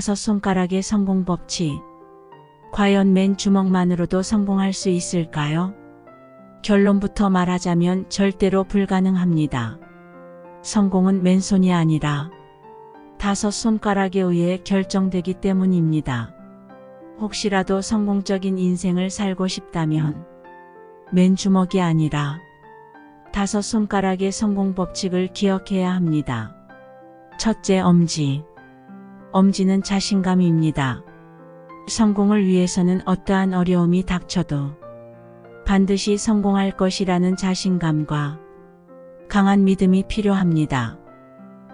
다섯 손가락의 성공 법칙. 과연 맨 주먹만으로도 성공할 수 있을까요? 결론부터 말하자면 절대로 불가능합니다. 성공은 맨손이 아니라 다섯 손가락에 의해 결정되기 때문입니다. 혹시라도 성공적인 인생을 살고 싶다면 맨 주먹이 아니라 다섯 손가락의 성공 법칙을 기억해야 합니다. 첫째 엄지. 엄지는 자신감입니다. 성공을 위해서는 어떠한 어려움이 닥쳐도 반드시 성공할 것이라는 자신감과 강한 믿음이 필요합니다.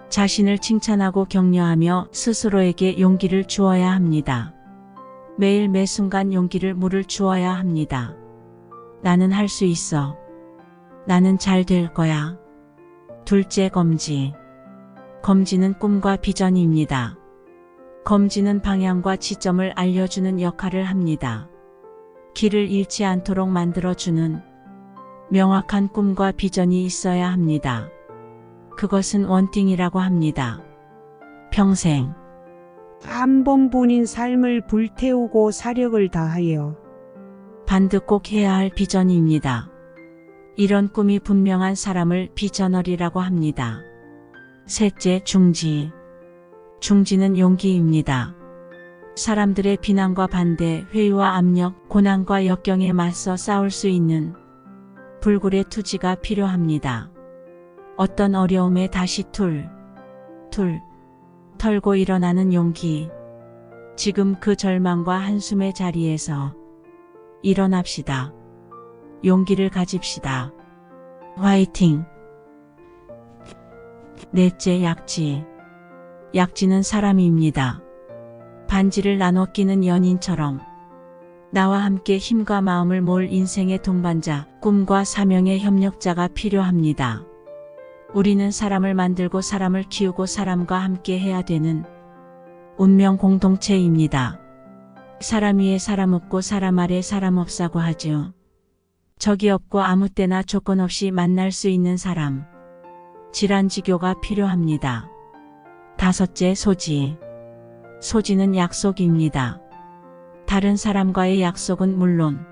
자신을 칭찬하고 격려하며 스스로에게 용기를 주어야 합니다. 매일 매 순간 용기를 물을 주어야 합니다. 나는 할 수 있어. 나는 잘 될 거야. 둘째 검지. 검지는 꿈과 비전입니다. 검지는 방향과 지점을 알려주는 역할을 합니다. 길을 잃지 않도록 만들어주는 명확한 꿈과 비전이 있어야 합니다. 그것은 원띵이라고 합니다. 평생 한번 본인 삶을 불태우고 사력을 다하여 반드 꼭 해야 할 비전입니다. 이런 꿈이 분명한 사람을 비저널이라고 합니다. 셋째 중지. 중지는 용기입니다. 사람들의 비난과 반대, 회의와 압력, 고난과 역경에 맞서 싸울 수 있는 불굴의 투지가 필요합니다. 어떤 어려움에 다시 툴, 툴, 털고 일어나는 용기. 지금 그 절망과 한숨의 자리에서 일어납시다. 용기를 가집시다. 화이팅! 넷째 약지. 약지는 사람입니다. 반지를 나눠 끼는 연인처럼 나와 함께 힘과 마음을 모을 인생의 동반자, 꿈과 사명의 협력자가 필요합니다. 우리는 사람을 만들고 사람을 키우고 사람과 함께 해야 되는 운명 공동체입니다. 사람 위에 사람 없고 사람 아래 사람 없사고 하죠. 적이 없고 아무 때나 조건 없이 만날 수 있는 사람. 질환지교가 필요합니다. 다섯째 소지. 소지는 약속입니다. 다른 사람과의 약속은 물론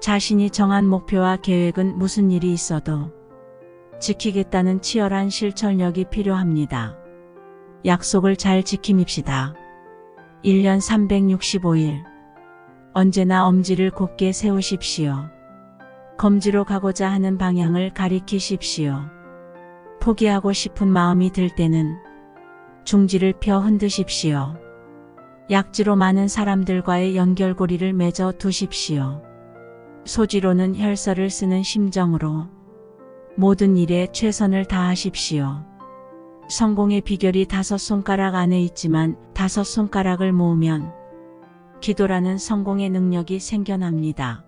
자신이 정한 목표와 계획은 무슨 일이 있어도 지키겠다는 치열한 실천력이 필요합니다. 약속을 잘 지킴입시다. 1년 365일. 언제나 엄지를 곧게 세우십시오. 검지로 가고자 하는 방향을 가리키십시오. 포기하고 싶은 마음이 들 때는 중지를 펴 흔드십시오. 약지로 많은 사람들과의 연결고리를 맺어 두십시오. 소지로는 혈서를 쓰는 심정으로 모든 일에 최선을 다하십시오. 성공의 비결이 다섯 손가락 안에 있지만 다섯 손가락을 모으면 기도라는 성공의 능력이 생겨납니다.